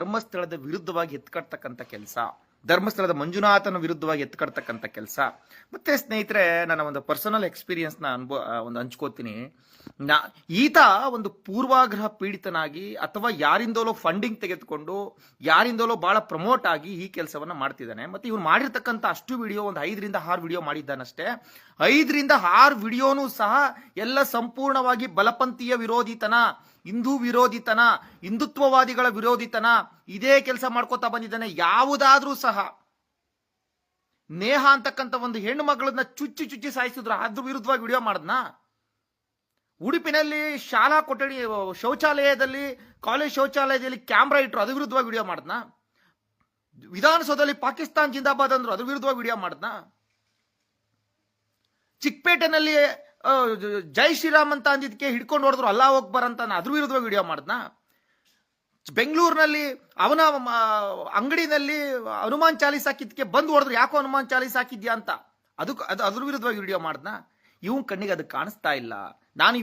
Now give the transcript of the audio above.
ಧರ್ಮಸ್ಥಳದ ವಿರುದ್ಧವಾಗಿ ಎತ್ಕಡ್ತಕ್ಕಂಥ ಕೆಲಸ. ಧರ್ಮಸ್ಥಳದ ಮಂಜುನಾಥನ ವಿರುದ್ಧವಾಗಿ ಎತ್ಕಡ್ತಕ್ಕಂಥ ಕೆಲಸ. ಮತ್ತೆ ಸ್ನೇಹಿತರೆ, ನನ್ನ ಒಂದು ಪರ್ಸನಲ್ ಎಕ್ಸ್ಪೀರಿಯನ್ಸ್ನ ಅನುಭವ ಒಂದು ಹಂಚ್ಕೋತೀನಿ. ನಾ, ಈತ ಒಂದು ಪೂರ್ವಾಗ್ರಹ ಪೀಡಿತನಾಗಿ ಅಥವಾ ಯಾರಿಂದಲೋ ಫಂಡಿಂಗ್ ತೆಗೆದುಕೊಂಡು, ಯಾರಿಂದಲೋ ಬಹಳ ಪ್ರಮೋಟ್ ಆಗಿ ಈ ಕೆಲಸವನ್ನ ಮಾಡ್ತಿದ್ದಾನೆ. ಮತ್ತೆ ಇವ್ನು ಮಾಡಿರ್ತಕ್ಕಂಥ ಅಷ್ಟು ವಿಡಿಯೋ ಒಂದು ಐದರಿಂದ ಆರು ವಿಡಿಯೋ ಮಾಡಿದ್ದಾನಷ್ಟೇ. ಐದರಿಂದ ಆರು ವಿಡಿಯೋನೂ ಸಹ ಎಲ್ಲ ಸಂಪೂರ್ಣವಾಗಿ ಬಲಪಂಥೀಯ ವಿರೋಧಿತನ ಹಿಂದೂ ವಿರೋಧಿತನ, ಹಿಂದುತ್ವವಾದಿಗಳ ವಿರೋಧಿತನ ಇದೇ ಕೆಲಸ ಮಾಡ್ಕೋತಾ ಬಂದಿದ್ದಾನೆ. ಯಾವುದಾದ್ರೂ ಸಹ ನೇಹ ಅಂತಕ್ಕಂಥ ಒಂದು ಹೆಣ್ಣು ಮಗಳನ್ನ ಚುಚ್ಚಿ ಚುಚ್ಚಿ ಸಾಯಿಸಿದ್ರು. ಅದ್ರ ವಿರುದ್ಧವಾಗಿ ವಿಡಿಯೋ ಮಾಡದ್ನ? ಉಡುಪಿನಲ್ಲಿ ಶಾಲಾ ಕೊಠಡಿ, ಶೌಚಾಲಯದಲ್ಲಿ, ಕಾಲೇಜ್ ಶೌಚಾಲಯದಲ್ಲಿ ಕ್ಯಾಮ್ರಾ ಇಟ್ರು. ಅದ್ರ ವಿರುದ್ಧವಾಗಿ ವಿಡಿಯೋ ಮಾಡದ್ನ? ವಿಧಾನಸೌಧದಲ್ಲಿ ಪಾಕಿಸ್ತಾನ್ ಜಿಂದಾಬಾದ್ ಅಂದ್ರು. ಅದ್ರ ವಿರುದ್ಧವಾಗಿ ವಿಡಿಯೋ ಮಾಡದ್ನ? ಚಿಕ್ಕಪೇಟೆನಲ್ಲಿ ಜ- ಶ್ರೀರಾಮ್ ಅಂತ ಅಂದಿದ್ದಕ್ಕೆ ಹಿಡ್ಕೊಂಡು ಹೊಡೆದ್ರು ಅಲ್ಲಾ ಹೋಗ್ಬಾರ ಅಂತ ಅದ್ರ ವಿರುದ್ಧವಾಗಿ ವಿಡಿಯೋ ಮಾಡದ್ನಾ? ಬೆಂಗಳೂರಿನಲ್ಲಿ ಅವನ ಅಂಗಡಿನಲ್ಲಿ ಹನುಮಾನ್ ಚಾಲೀಸ್ ಹಾಕಿದ್ದಕ್ಕೆ ಬಂದು ಹೊಡೆದ್ರು. ಯಾಕೋ ಹನುಮಾನ್ ಚಾಲೀಸ್ ಹಾಕಿದ್ಯಾ ಅಂತ. ಅದಕ್ಕೆ ಅದು ಅದ್ರ ವಿರುದ್ಧವಾಗಿ ವಿಡಿಯೋ ಮಾಡ್ದಾ ಇವನ್ ಕಣ್ಣಿಗೆ ಅದು ಕಾಣಿಸ್ತಾ ಇಲ್ಲ. ನಾನು